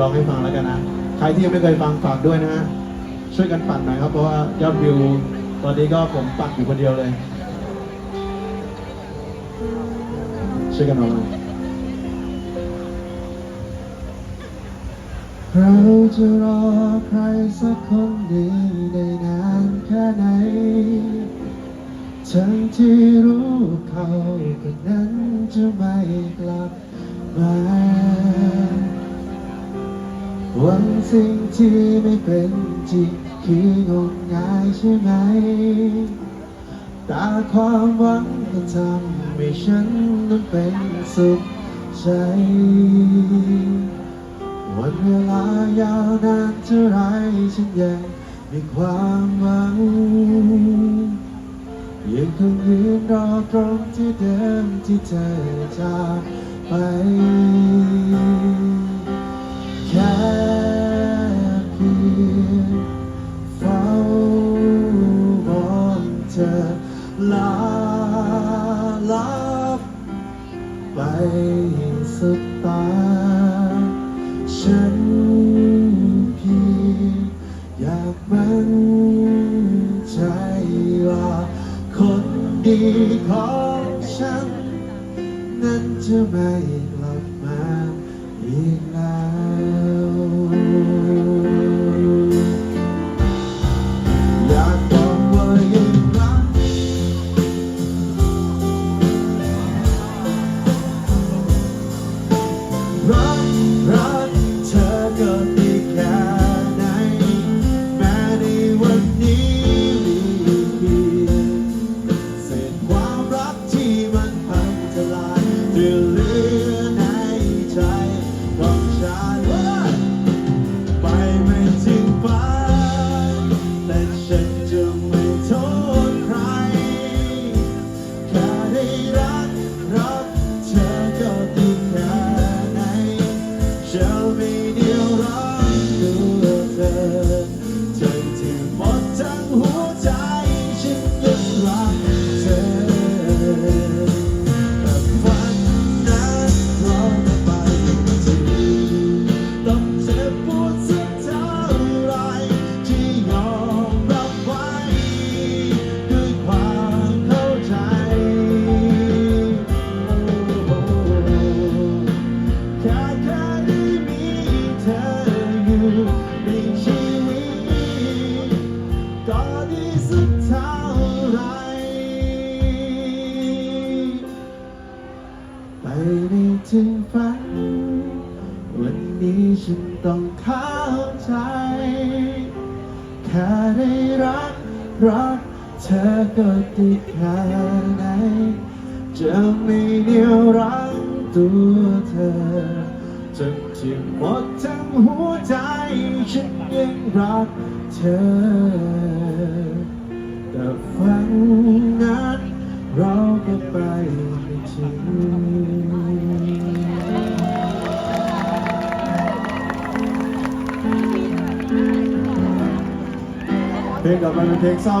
ร้องให้ฟังแล้วกันนะ ใครที่ยังไม่เคยฟังฝากด้วยนะฮะ ช่วยกันปั่นหน่อยครับ เพราะว่ายอดวิว ตอนนี้ก็ผมปั่นอยู่คนเดียวเลย ช่วยกันเอาหน่อยเราจะรอใครสักคนดีได้นานแค่ไหนทั้งที่รู้เขาคนนั้นจะไม่กลับ หวังสิ่งที่ไม่เป็นจริงคืองมงายใช่ไหม แต่ความหวังก็ทำให้ฉันนั้นเป็นสุขใจวันเวลายาวนานเท่าไรฉันยังมีความหวังยังคงยืนรอตรงที่เดิมที่เธอจากไป ลาลับไปสุดตาฉันเพียงอยากมั่นใจว่าคนดีของฉัน นั้นจะไม่ รักรักเธอก็ดีแค่ไหนแม้ในวันนี้มีเพียงเศษความรักที่มันพังทลายจะเหลือในใจของฉันไปไม่ถึงฝัน ยั ไปไม่ถึงฝัน วันนี้ฉันต้องเข้าใจ แค่ได้รักรักเธอก็ดีแค่ไหน จะไม่เหนียวรั้งตัวเธอ จนที่หมดทั้งหัวใจ ฉันยังรักเธอ แต่ฝันนั้น เพล